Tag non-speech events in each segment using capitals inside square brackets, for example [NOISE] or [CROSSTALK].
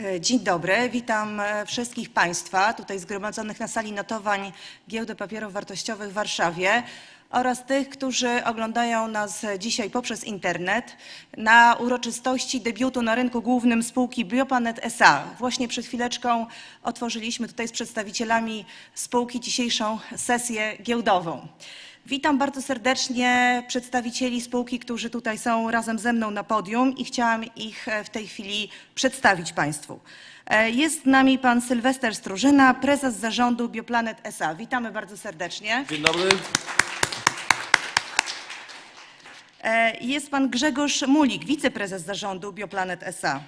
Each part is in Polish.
E, Dzień dobry, witam e, wszystkich Państwa tutaj zgromadzonych na sali notowań Giełdy Papierów Wartościowych w Warszawie oraz tych, którzy oglądają nas dzisiaj poprzez internet na uroczystości debiutu na rynku głównym spółki Bioplanet S.A. Właśnie przed chwileczką otworzyliśmy tutaj z przedstawicielami spółki dzisiejszą sesję giełdową. Witam bardzo serdecznie przedstawicieli spółki, którzy tutaj są razem ze mną na podium i chciałam ich e, w tej chwili przedstawić Państwu. E, Jest z nami pan Sylwester Strużyna, prezes zarządu Bioplanet S.A. Witamy bardzo serdecznie. Dzień dobry. E, Jest pan Grzegorz Mulik, wiceprezes zarządu Bioplanet S.A.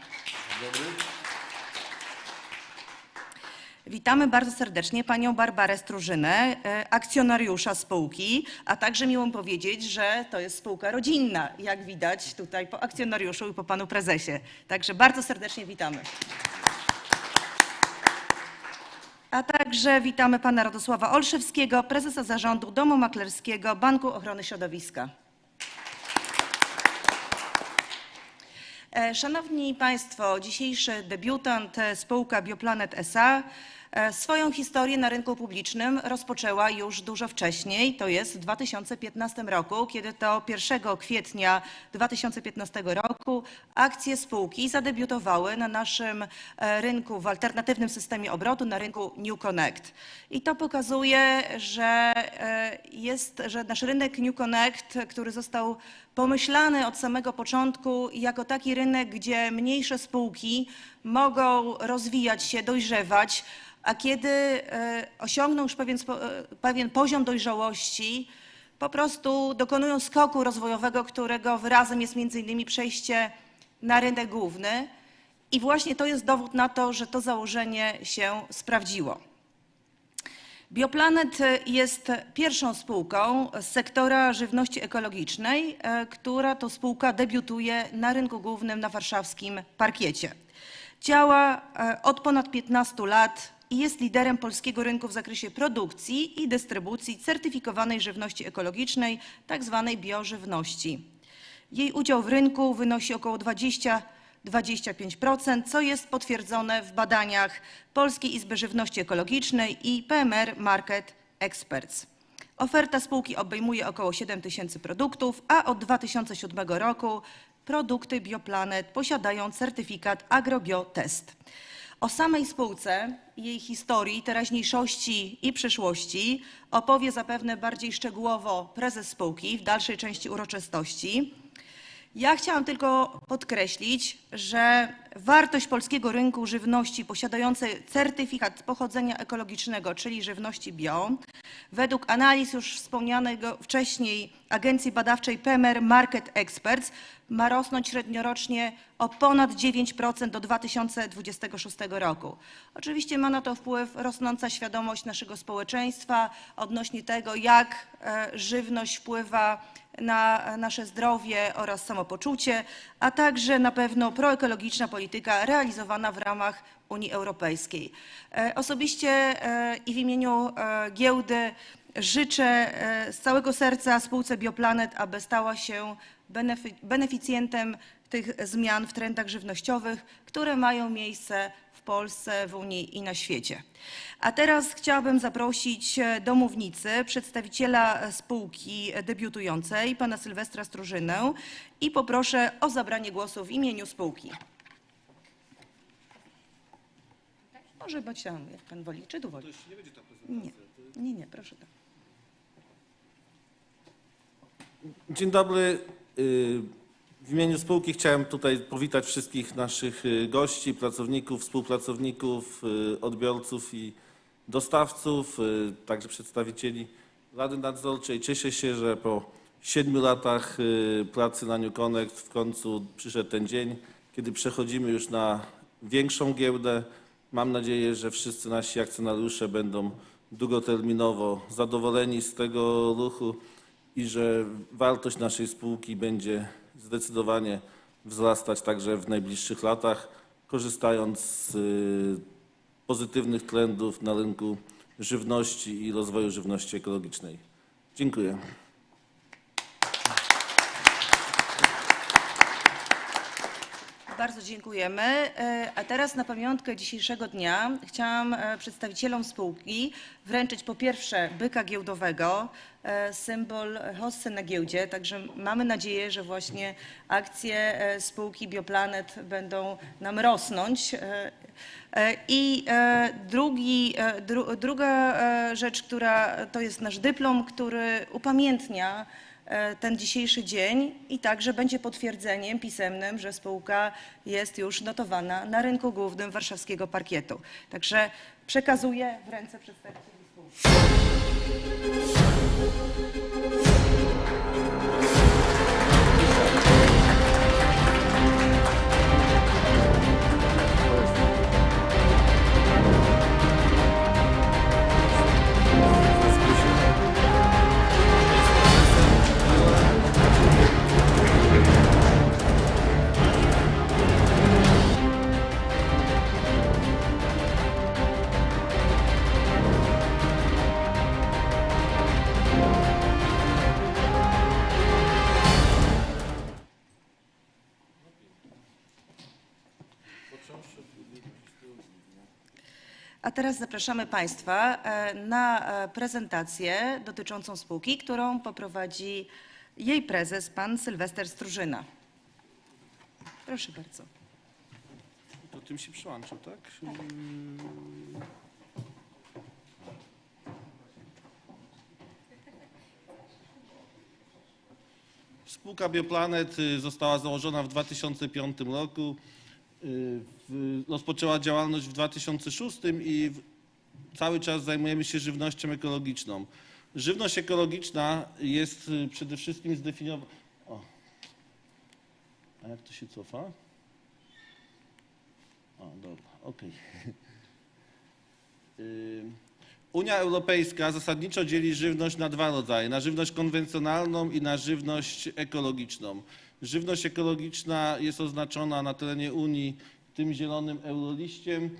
Witamy bardzo serdecznie panią Barbarę Strużynę, e, akcjonariusza spółki, a także miło mi powiedzieć, że to jest spółka rodzinna, jak widać tutaj po akcjonariuszu i po panu prezesie. Także bardzo serdecznie witamy. A także witamy pana Radosława Olszewskiego, prezesa zarządu Domu Maklerskiego Banku Ochrony Środowiska. E, Szanowni Państwo, dzisiejszy debiutant, e, spółka Bioplanet S.A. e, swoją historię na rynku publicznym rozpoczęła już dużo wcześniej, to jest w 2015 roku, kiedy to 1 kwietnia 2015 roku akcje spółki zadebiutowały na naszym e, rynku w alternatywnym systemie obrotu, na rynku New Connect. I to pokazuje, że e, jest, że nasz rynek New Connect, który został pomyślany od samego początku jako taki rynek, gdzie mniejsze spółki mogą rozwijać się, dojrzewać, a kiedy e, osiągną już pewien, e, pewien poziom dojrzałości, po prostu dokonują skoku rozwojowego, którego wyrazem jest między innymi przejście na rynek główny. I właśnie to jest dowód na to, że to założenie się sprawdziło. Bioplanet jest pierwszą spółką z sektora żywności ekologicznej, e, która to spółka debiutuje na rynku głównym na warszawskim parkiecie. Działa e, od ponad 15 lat i jest liderem polskiego rynku w zakresie produkcji i dystrybucji certyfikowanej żywności ekologicznej, tzw. biożywności. Jej udział w rynku wynosi około 20-25%, co jest potwierdzone w badaniach Polskiej Izby Żywności Ekologicznej i PMR Market Experts. Oferta spółki obejmuje około 7 tysięcy produktów, a od 2007 roku produkty Bioplanet posiadają certyfikat AgroBiotest. O samej spółce, jej historii, teraźniejszości i przyszłości opowie zapewne bardziej szczegółowo prezes spółki w dalszej części uroczystości. Ja chciałam tylko podkreślić, że wartość polskiego rynku żywności posiadającej certyfikat pochodzenia ekologicznego, czyli żywności bio, według analiz już wspomnianego wcześniej agencji badawczej PMR Market Experts ma rosnąć średniorocznie o ponad 9% do 2026 roku. Oczywiście ma na to wpływ rosnąca świadomość naszego społeczeństwa odnośnie tego, jak e, żywność wpływa na nasze zdrowie oraz samopoczucie, a także na pewno proekologiczna polityka realizowana w ramach Unii Europejskiej. E, Osobiście e, i w imieniu e, giełdy życzę z całego serca spółce Bioplanet, aby stała się benefi- beneficjentem tych zmian w trendach żywnościowych, które mają miejsce Polsce, w Unii i na świecie. A teraz chciałabym zaprosić e, do mównicy przedstawiciela spółki debiutującej, pana Sylwestra Strużynę i poproszę o zabranie głosu w imieniu spółki. Może być tam, jak pan woli, czy tu woli? Nie, nie, nie, proszę tak. Dzień dobry. W imieniu spółki chciałem tutaj powitać wszystkich naszych y, gości, pracowników, współpracowników, y, odbiorców i dostawców, y, także przedstawicieli Rady Nadzorczej. Cieszę się, że po siedmiu latach pracy na New Connect w końcu przyszedł ten dzień, kiedy przechodzimy już na większą giełdę. Mam nadzieję, że wszyscy nasi akcjonariusze będą długoterminowo zadowoleni z tego ruchu i że wartość naszej spółki będzie zdecydowanie wzrastać także w najbliższych latach, korzystając z y, pozytywnych trendów na rynku żywności i rozwoju żywności ekologicznej. Dziękuję. Bardzo dziękujemy. E, A teraz na pamiątkę dzisiejszego dnia chciałam e, przedstawicielom spółki wręczyć po pierwsze byka giełdowego, e, symbol hossy na giełdzie, także mamy nadzieję, że właśnie akcje spółki Bioplanet będą nam rosnąć. I drugi, dru, druga rzecz, która to jest nasz dyplom, który upamiętnia ten dzisiejszy dzień i także będzie potwierdzeniem pisemnym, że spółka jest już notowana na rynku głównym warszawskiego parkietu. Także przekazuję w ręce przedstawicieli spółki. Teraz zapraszamy Państwa e, na e, prezentację dotyczącą spółki, którą poprowadzi jej prezes, pan Sylwester Strużyna. Proszę bardzo. To tym się przyłączył, tak? Spółka Bioplanet y, została założona w 2005 roku. Y, w- Rozpoczęła działalność w 2006 i cały czas zajmujemy się żywnością ekologiczną. Żywność ekologiczna jest y, przede wszystkim zdefiniowana. O. A jak to się cofa? O, dobra, okej. [LAUGHS] Y, Unia Europejska zasadniczo dzieli żywność na dwa rodzaje, na żywność konwencjonalną i na żywność ekologiczną. Żywność ekologiczna jest oznaczona na terenie Unii tym zielonym euroliściem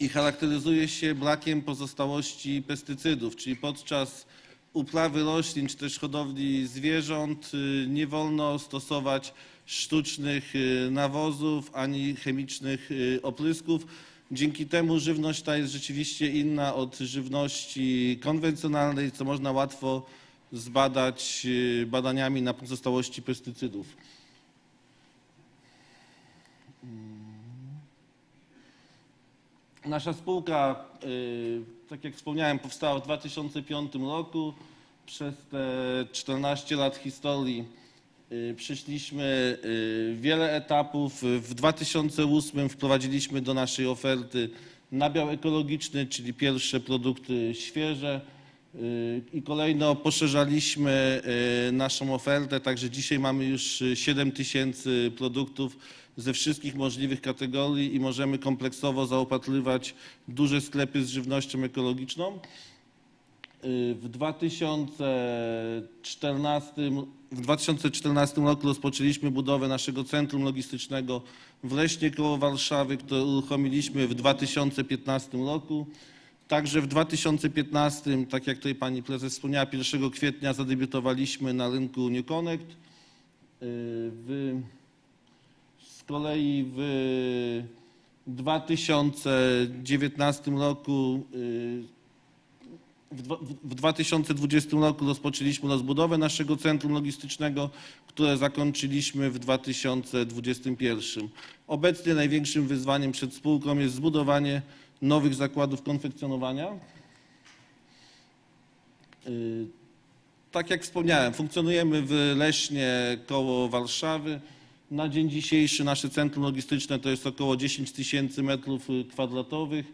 i charakteryzuje się brakiem pozostałości pestycydów, czyli podczas uprawy roślin czy też hodowli zwierząt y, nie wolno stosować sztucznych y, nawozów ani chemicznych y, oprysków. Dzięki temu żywność ta jest rzeczywiście inna od żywności konwencjonalnej, co można łatwo zbadać y, badaniami na pozostałości pestycydów. Nasza spółka, y, tak jak wspomniałem, powstała w 2005 roku. Przez te 14 lat historii y, przeszliśmy wiele etapów. W 2008 wprowadziliśmy do naszej oferty nabiał ekologiczny, czyli pierwsze produkty świeże. Y, I kolejno poszerzaliśmy y, naszą ofertę, także dzisiaj mamy już 7 tysięcy produktów ze wszystkich możliwych kategorii i możemy kompleksowo zaopatrywać duże sklepy z żywnością ekologiczną. Y, W 2014, w 2014 roku rozpoczęliśmy budowę naszego centrum logistycznego w Leśnie koło Warszawy, które uruchomiliśmy w 2015 roku. Także w 2015, tak jak tutaj pani prezes wspomniała, 1 kwietnia zadebiutowaliśmy na rynku New Connect. Y, W, z kolei w 2019 roku y, w 2020 roku rozpoczęliśmy rozbudowę naszego centrum logistycznego, które zakończyliśmy w 2021. Obecnie największym wyzwaniem przed spółką jest zbudowanie nowych zakładów konfekcjonowania. Y, Tak jak wspomniałem, funkcjonujemy w Lesznie koło Warszawy. Na dzień dzisiejszy nasze centrum logistyczne to jest około 10 tysięcy metrów y, kwadratowych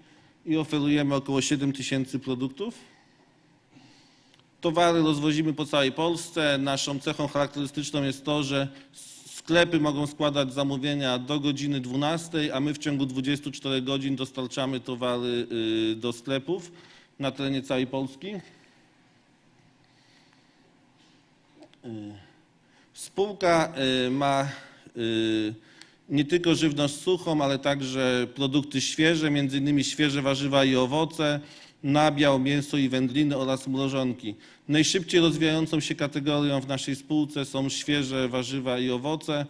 i oferujemy około 7 tysięcy produktów. Towary rozwozimy po całej Polsce. Naszą cechą charakterystyczną jest to, że sklepy mogą składać zamówienia do godziny 12, a my w ciągu 24 godzin dostarczamy towary y, do sklepów na terenie całej Polski. Y, Spółka y, ma nie tylko żywność suchą, ale także produkty świeże, między innymi świeże warzywa i owoce, nabiał, mięso i wędliny oraz mrożonki. Najszybciej rozwijającą się kategorią w naszej spółce są świeże warzywa i owoce,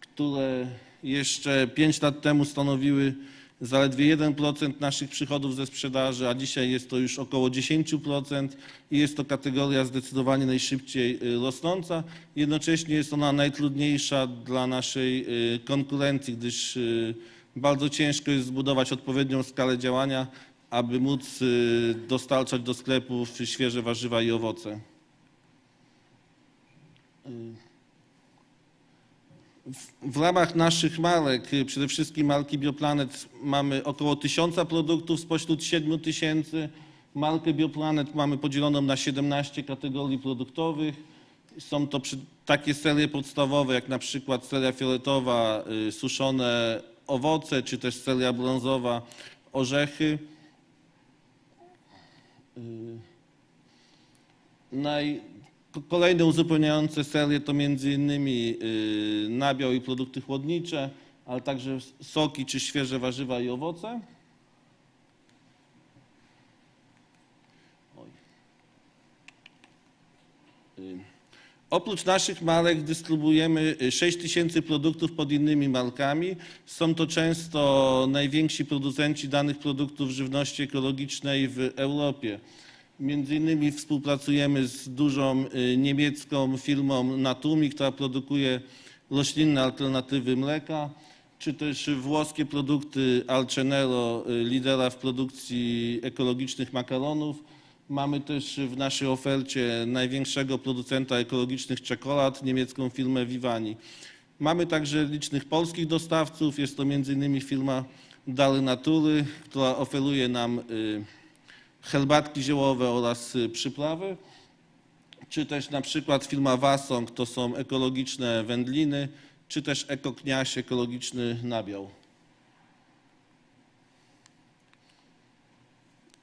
które jeszcze 5 lat temu stanowiły zaledwie 1% naszych przychodów ze sprzedaży, a dzisiaj jest to już około 10% i jest to kategoria zdecydowanie najszybciej y, rosnąca. Jednocześnie jest ona najtrudniejsza dla naszej y, konkurencji, gdyż y, bardzo ciężko jest zbudować odpowiednią skalę działania, aby móc y, dostarczać do sklepów świeże warzywa i owoce. W ramach naszych marek, y, przede wszystkim marki Bioplanet, mamy około tysiąca produktów spośród 7 tysięcy. Markę Bioplanet mamy podzieloną na 17 kategorii produktowych. Są to takie serie podstawowe, jak na przykład seria fioletowa, y, suszone owoce, czy też seria brązowa, orzechy. Y, Naj, ko- kolejne uzupełniające serie to między innymi y, nabiał i produkty chłodnicze, ale także soki czy świeże warzywa i owoce. Oj. Y, Oprócz naszych marek dystrybuujemy 6 tysięcy produktów pod innymi markami. Są to często najwięksi producenci danych produktów żywności ekologicznej w Europie. Między innymi współpracujemy z dużą y, niemiecką firmą Natumi, która produkuje roślinne alternatywy mleka, czy też włoskie produkty Alcenero, y, lidera w produkcji ekologicznych makaronów. Mamy też w naszej ofercie największego producenta ekologicznych czekolad, niemiecką firmę Vivani. Mamy także licznych polskich dostawców. Jest to m.in. firma Dary Natury, która oferuje nam y, herbatki ziołowe oraz y, przyprawy. Czy też na przykład firma Wasong, to są ekologiczne wędliny, czy też Ekokniaś, ekologiczny nabiał.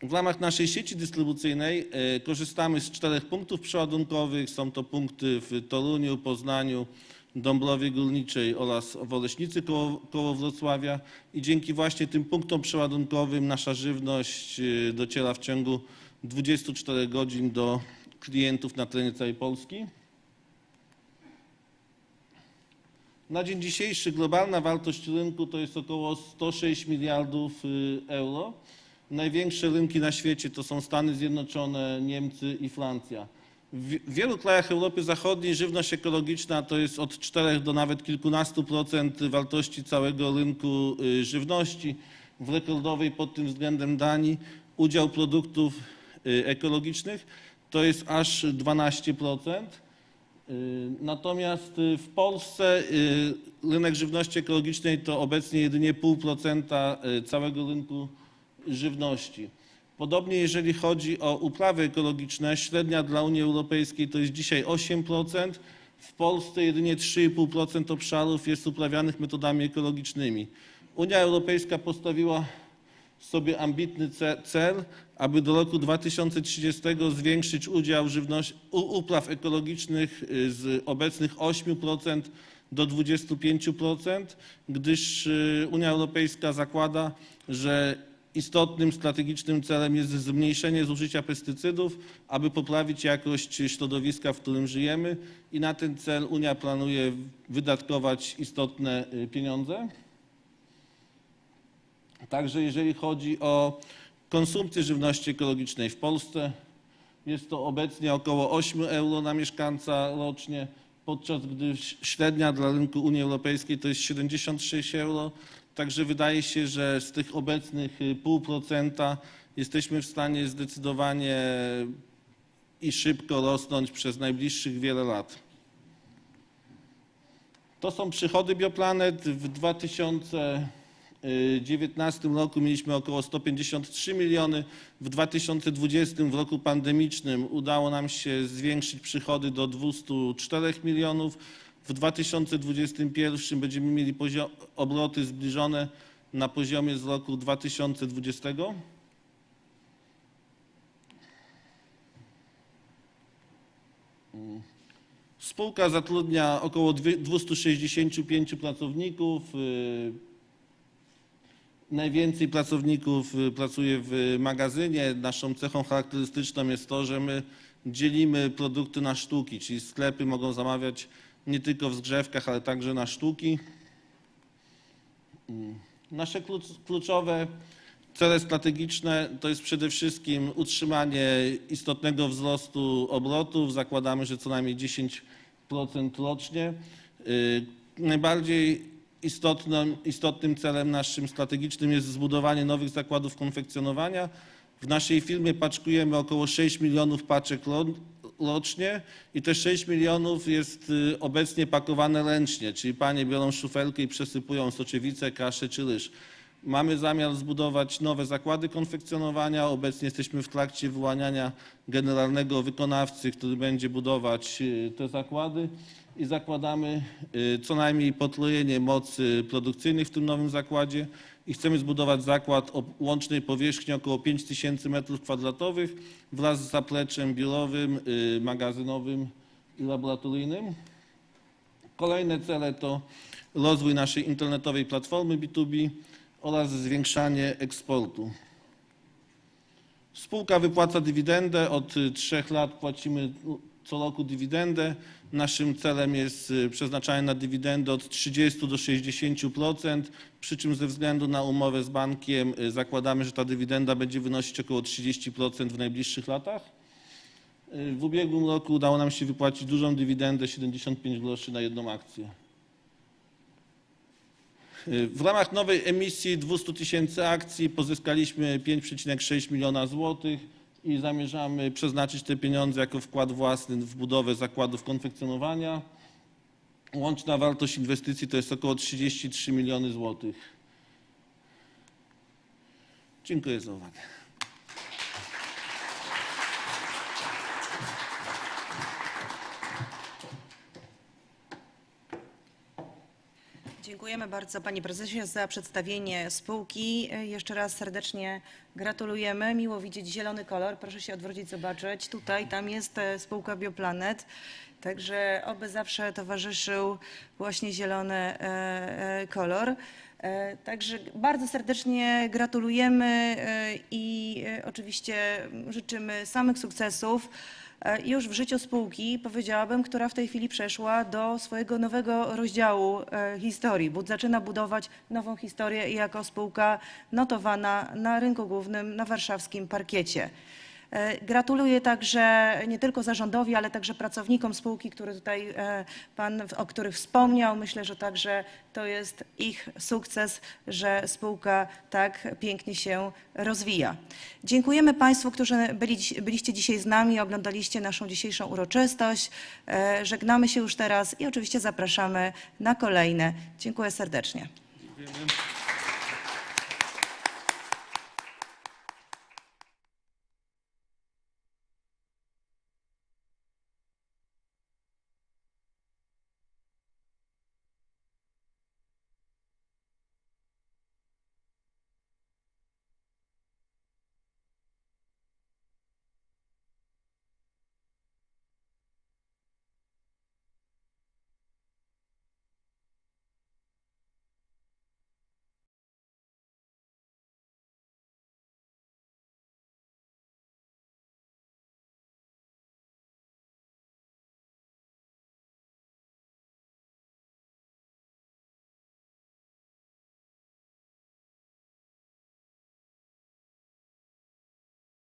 W ramach naszej sieci dystrybucyjnej e, korzystamy z czterech punktów przeładunkowych. Są to punkty w Toruniu, Poznaniu, Dąbrowie Górniczej oraz w Oleśnicy koło, koło Wrocławia. I dzięki właśnie tym punktom przeładunkowym nasza żywność e, dociera w ciągu 24 godzin do klientów na terenie całej Polski. Na dzień dzisiejszy globalna wartość rynku to jest około 106 miliardów y, euro. Największe rynki na świecie to są Stany Zjednoczone, Niemcy i Francja. W wielu krajach Europy Zachodniej żywność ekologiczna to jest od 4 do nawet kilkunastu procent wartości całego rynku y, żywności. W rekordowej pod tym względem Danii udział produktów y, ekologicznych to jest aż 12%. Y, Natomiast w Polsce rynek żywności ekologicznej to obecnie jedynie 0,5% y, całego rynku żywności. Podobnie jeżeli chodzi o uprawy ekologiczne, średnia dla Unii Europejskiej to jest dzisiaj 8%. W Polsce jedynie 3,5% obszarów jest uprawianych metodami ekologicznymi. Unia Europejska postawiła sobie ambitny ce- cel, aby do roku 2030 zwiększyć udział żywności, upraw ekologicznych y, z obecnych 8% do 25%, gdyż y, Unia Europejska zakłada, że istotnym strategicznym celem jest zmniejszenie zużycia pestycydów, aby poprawić jakość środowiska, w którym żyjemy i na ten cel Unia planuje wydatkować istotne y, pieniądze. Także jeżeli chodzi o konsumpcję żywności ekologicznej w Polsce, jest to obecnie około 8 euro na mieszkańca rocznie, podczas gdy średnia dla rynku Unii Europejskiej to jest 76 euro. Także wydaje się, że z tych obecnych y, 0,5% jesteśmy w stanie zdecydowanie i szybko rosnąć przez najbliższych wiele lat. To są przychody Bioplanet. W 2019 roku mieliśmy około 153 miliony. W 2020 w roku pandemicznym udało nam się zwiększyć przychody do 204 milionów. W 2021 będziemy mieli obroty zbliżone na poziomie z roku 2020. Spółka zatrudnia około dwie- 265 pracowników. y, Najwięcej pracowników y, pracuje w magazynie. Naszą cechą charakterystyczną jest to, że my dzielimy produkty na sztuki, czyli sklepy mogą zamawiać nie tylko w zgrzewkach, ale także na sztuki. Nasze klucz- kluczowe cele strategiczne to jest przede wszystkim utrzymanie istotnego wzrostu obrotów. Zakładamy, że co najmniej 10% rocznie. Y, Najbardziej istotnym, istotnym celem naszym strategicznym jest zbudowanie nowych zakładów konfekcjonowania. W naszej firmie paczkujemy około 6 milionów paczek rocznie i te 6 milionów jest y, obecnie pakowane ręcznie, czyli panie biorą szufelkę i przesypują soczewicę, kaszę czy ryż. Mamy zamiar zbudować nowe zakłady konfekcjonowania. Obecnie jesteśmy w trakcie wyłaniania generalnego wykonawcy, który będzie budować y, te zakłady i zakładamy y, co najmniej potrojenie mocy produkcyjnych w tym nowym zakładzie i chcemy zbudować zakład o łącznej powierzchni około 5000 m2 wraz z zapleczem biurowym, y, magazynowym i laboratoryjnym. Kolejne cele to rozwój naszej internetowej platformy B2B oraz zwiększanie eksportu. Spółka wypłaca dywidendę. Od trzech lat płacimy co roku dywidendę. Naszym celem jest y, przeznaczanie na dywidendę od 30 do 60%, przy czym ze względu na umowę z bankiem y, zakładamy, że ta dywidenda będzie wynosić około 30% w najbliższych latach. Y, W ubiegłym roku udało nam się wypłacić dużą dywidendę 75 groszy na jedną akcję. W ramach nowej emisji 200 tysięcy akcji pozyskaliśmy 5,6 miliona złotych i zamierzamy przeznaczyć te pieniądze jako wkład własny w budowę zakładów konfekcjonowania. Łączna wartość inwestycji to jest około 33 miliony złotych. Dziękuję za uwagę. Dziękujemy bardzo Panie Prezesie za przedstawienie spółki. Jeszcze raz serdecznie gratulujemy. Miło widzieć zielony kolor. Proszę się odwrócić, zobaczyć. Tutaj, tam jest e, spółka Bioplanet. Także oby zawsze towarzyszył właśnie zielony e, e, kolor. Także bardzo serdecznie gratulujemy i oczywiście życzymy samych sukcesów już w życiu spółki, powiedziałabym, która w tej chwili przeszła do swojego nowego rozdziału e, historii. Zaczyna budować nową historię jako spółka notowana na rynku głównym, na warszawskim parkiecie. E, Gratuluję także nie tylko zarządowi, ale także pracownikom spółki, które tutaj e, pan, o których wspomniał. Myślę, że także to jest ich sukces, że spółka tak pięknie się rozwija. Dziękujemy Państwu, którzy byli, byliście dzisiaj z nami, oglądaliście naszą dzisiejszą uroczystość. E, Żegnamy się już teraz i oczywiście zapraszamy na kolejne. Dziękuję serdecznie. Dziękujemy.